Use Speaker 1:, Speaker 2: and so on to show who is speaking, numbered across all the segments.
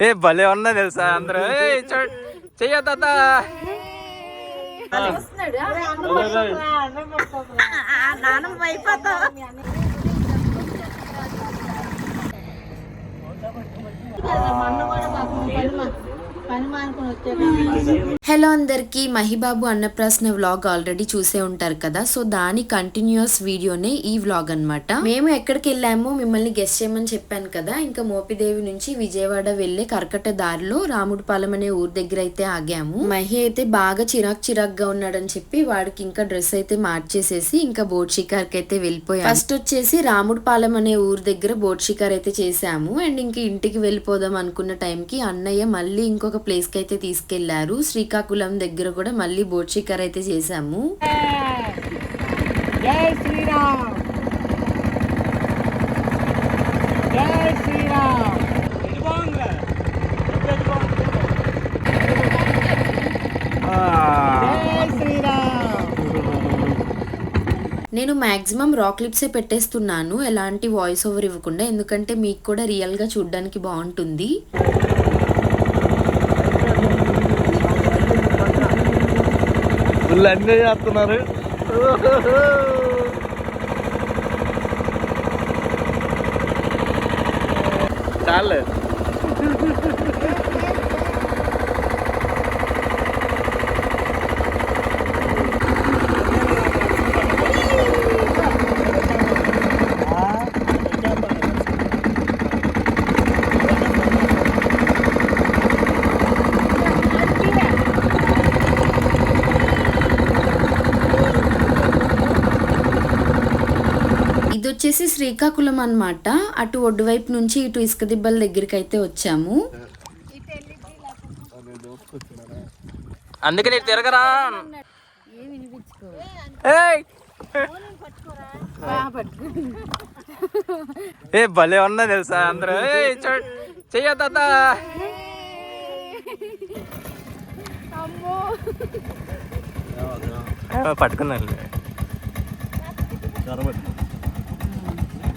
Speaker 1: ఏ భలే ఉన్నా తెలుసా అందరూ. చెయ్య తాత.
Speaker 2: నానమ్మ అయిపోతావు
Speaker 3: హలో అందరికి మహిబాబు అన్నప్రాసన వ్లాగ్ ఆల్రెడీ చూసే ఉంటారు కదా సో దాని కంటిన్యూస్ వీడియోనే ఈ వ్లాగ్ అన్నమాట. మేము ఎక్కడికి వెళ్ళామో మిమ్మల్ని గెస్ట్ చేయమని చెప్పాను కదా ఇంకా మోపిదేవి నుంచి విజయవాడ వెళ్ళే కర్కట దారిలో రాముడిపాలెం అనే ఊరు దగ్గర అయితే ఆగాము. మహి అయితే బాగా చిరాక్ చిరాక్గా ఉన్నాడని చెప్పి వాడికి ఇంకా డ్రెస్ అయితే మార్చేసేసి ఇంకా బోట్ షికార్కి అయితే వెళ్ళిపోయాం ఫస్ట్ వచ్చేసి రాముడిపాలెం అనే ఊరు దగ్గర బోట్ షికార్ అయితే చేసాము అండ్ ఇంక ఇంటికి వెళ్ళిపోదాం అనుకున్న టైంకి అన్నయ్య మళ్ళీ ఇంకొక ప్లేస్కి అయితే తీసుకెళ్ళారు. శ్రీకాకుళం దగ్గర కూడా మళ్ళీ బోట్ షికార్ అయితే చేసాము
Speaker 2: జై శ్రీరామ్. జై శ్రీరామ్. జై శ్రీరామ్.
Speaker 3: నేను మాక్సిమం రా క్లిప్సే పెట్టేస్తున్నాను. ఎలాంటి వాయిస్ ఓవర్ ఇవ్వకుండా ఎందుకంటే మీకు కూడా రియల్గా చూడడానికి బాగుంటుంది.
Speaker 1: ఫుల్ ఎంజాయ్ చేస్తున్నారు. చాలే
Speaker 3: ఇది వచ్చేసి శ్రీకాకుళం అన్నమాట. అటు ఒడ్డు వైపు నుంచి ఇటు ఇసుక దిబ్బల దగ్గరికి అయితే వచ్చాము.
Speaker 1: అందుకే నీకు తిరగరా. ఏయ్! ఏ భలే ఉన్నా తెలుసా అందరూ. చెయ్య తాత. పట్టుకున్నాను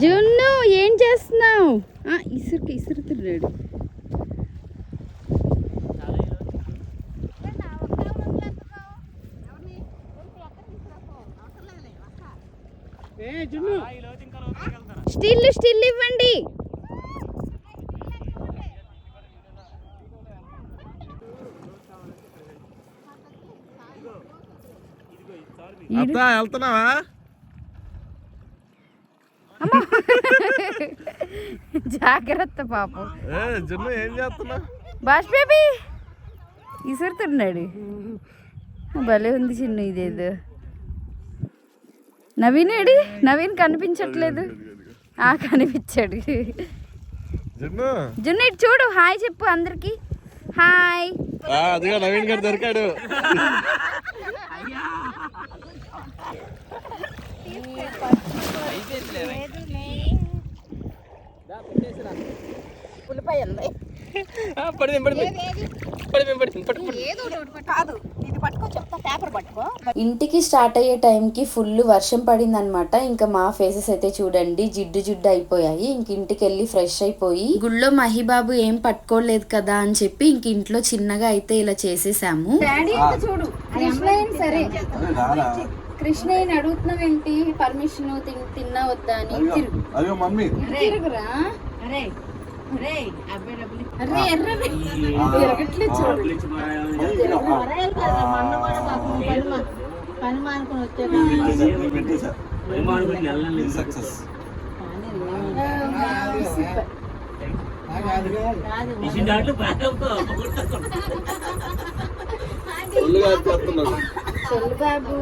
Speaker 4: జున్ను ఏం చేస్తున్నావు? ఇసురుకి ఇసురుతున్నాడు స్టిల్ స్టిల్ ఇవ్వండి.
Speaker 1: వెళ్తున్నావా?
Speaker 4: జాగ్రత్త పాపం.
Speaker 1: ఏ జున్ను ఏం చేస్తున్నా?
Speaker 4: బాష్ బేబీ. ఇసురుతున్నాడు. భలే ఉంది చిన్న ఇదేదో. నవీన్ ఏడి? నవీన్ కనిపించట్లేదు. ఆ కనిపించాడు.
Speaker 1: జున్ను?
Speaker 4: జున్ను ఇటు చూడు హాయ్ చెప్పు అందరికి. హాయ్.
Speaker 1: అదిగా నవీన్ గారు దొరికాడు.
Speaker 2: ఉల్లిపాయ ఉంది.
Speaker 1: పడిపోయింది పడిపోయింది పడిపోయింది పడిపోయింది పట్టుకో
Speaker 2: ఏదో ఒకటి కాదు ఇది పట్టుకో చెప్తా పేపర్ పట్టుకో.
Speaker 3: ఇంటికి స్టార్ట్ అయ్యే టైంకి ఫుల్ వర్షం పడింది అనమాట ఇంకా మా ఫేసెస్ అయితే చూడండి జిడ్డు జిడ్డు అయిపోయాయి. ఇంక ఇంటికి వెళ్ళి ఫ్రెష్ అయిపోయి గుళ్ళో మహిబాబు ఏం పట్టుకోలేదు కదా అని చెప్పి ఇంక ఇంట్లో చిన్నగా అయితే ఇలా చేసేసాము. సరే. కృష్ణయ్యని అడుగుతున్నావేంటి? పర్మిషన్ తిన్నా వద్దా అని? తిరుగు.
Speaker 5: అయ్యో మమ్మీ.
Speaker 3: తిరుగురా?
Speaker 2: అరే. అరే
Speaker 3: అరే తిరగట్లేదు
Speaker 2: పని మానుకొని వచ్చే
Speaker 3: చెల్లు బాబు.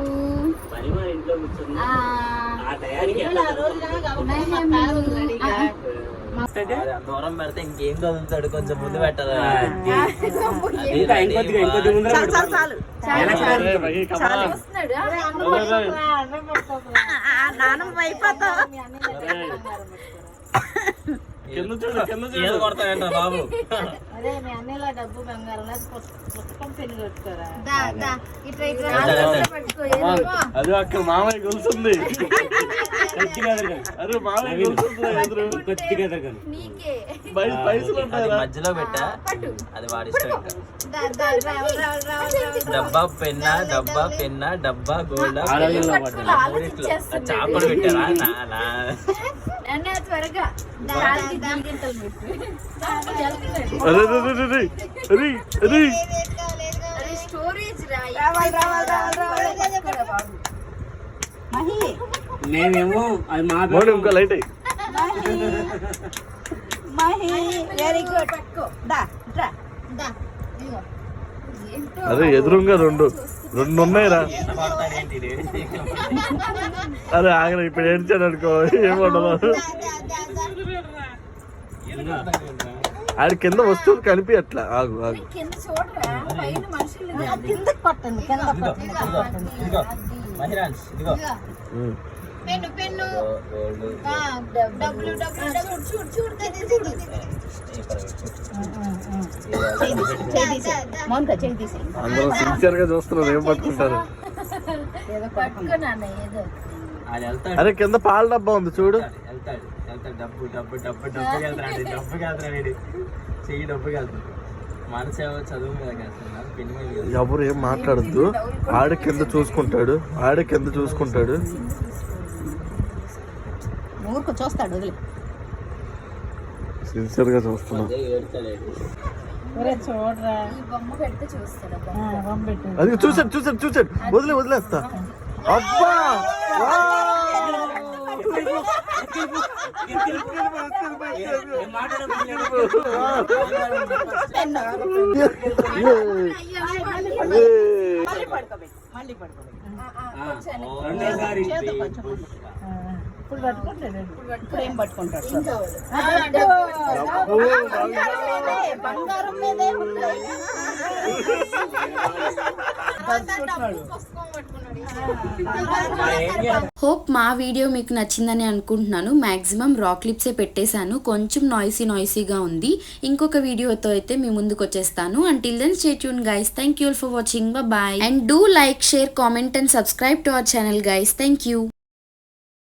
Speaker 6: దూరం పెడితే ఇంకేం చదువుతాడు? కొంచెం ముందు పెట్టాలి
Speaker 5: ఇంకా. ఇంకొద్దిగా ఇంకొద్దిగా ముందర పెట్టుకోవాలి.
Speaker 4: చూస్తున్నాడు
Speaker 2: అరే, అన్నం పట్టుకోకురా, అన్నం పట్టుకోకురా.
Speaker 4: నానమ్మ అయిపోతావు
Speaker 2: అన్నయ్య బంగారం పెట్టుకోరా.
Speaker 6: ఏది కొడతాడంట బాబు?
Speaker 2: అదే మీ అన్నయ్యలా డబ్బు బంగారం పుస్తకం పెళ్ళి కొట్టుకోరా?
Speaker 7: అక్కడ మామయ్య గొలుసుంది. అరే మామయ్య గొలుసుంది ఎదురు
Speaker 5: కొద్దిగా ఎదురుగా.
Speaker 4: నీకే
Speaker 6: మధ్యలో పెట్టా. అది వాడి డబ్బా పెన్న డబ్బా పెన్న డబ్బా గోల్డ్. చాపలు పెట్టారా? నా నా.
Speaker 4: అన్న త్వరగా. దా దా గింటలు పెట్టు
Speaker 7: అరే అరే, అరే, అరే, అరే, అరే.
Speaker 4: అరే స్టోరేజ్ రా రావాలి రావాలి రావాలి రావాలి. బాబు
Speaker 5: మేమేమో అది మా
Speaker 7: ఇంకో లైట్ అయ్యి.
Speaker 4: వెరీ గుడ్ పట్టుకో. దా దా దా ఇదిగో. ఏంటో
Speaker 7: అరే ఎదురుగా రెండు రెండు ఉన్నాయిరా? అరే ఆగరా ఇప్పుడు ఏడ్చాడు అనుకో ఏముండదు ఆడి కింద వస్తువులు కనిపించట్లా ఆగు ఆగు.
Speaker 4: కింద చూడరా? పైన మనుషులు
Speaker 2: కిందకి పట్టండి కింద పట్టండి.
Speaker 4: డబ్బులు డబ్బులు డబ్బులు చూడు చూడు చూడు
Speaker 2: చేయి తీసి
Speaker 7: అందరూ సిన్సియర్గా చూస్తున్నారు ఏం పట్టుకుంటారు?
Speaker 4: పట్టుకో ఏదో
Speaker 7: అరే కింద పాల డబ్బా ఉంది చూడు.
Speaker 6: డబ్బు డబ్బు డబ్బు డబ్బు డబ్బుకి వెళ్తాడు డబ్బుకి వెళ్తాడు చెయ్యి డబ్బు వెళ్తాడు మనసు చదువు
Speaker 7: ఎవరు ఏం మాట్లాడద్దు. ఆడ కింద చూసుకుంటాడు ఆడ కింద చూసుకుంటాడు.
Speaker 2: ఊరుకు చూస్తాడు వదిలే
Speaker 7: సిన్సియర్గా చూస్తున్నాం
Speaker 2: చూడరా
Speaker 4: ఈ బొమ్మ పెడితే చూస్తాడు అబ్బా.
Speaker 2: ఆ, పంపెట్టు
Speaker 7: అది చూసాడు చూసాడు చూసాడు వదిలే వదిలేస్తా అబ్బా
Speaker 2: మళ్ళీ పడుకోబెట్టు మళ్ళీ పడుకోబెట్టు ఇప్పుడు పట్టుకుంటాడు ఇప్పుడు ఏం పట్టుకుంటాడు చూడు. బంగారం మీదే ఉంది.
Speaker 3: హోప్ మా వీడియో మీకు నచ్చిందని అనుకుంటున్నాను. మాక్సిమం రాక్ క్లిప్సే పెట్టేశాను. కొంచెం నాయిసీ నాయిసీగా ఉంది. ఇంకొక వీడియోతో అయితే మీ ముందుకు వచ్చేస్తాను. Until then stay tuned guys thank you for watching bye and do like share comment and subscribe to our channel guys thank you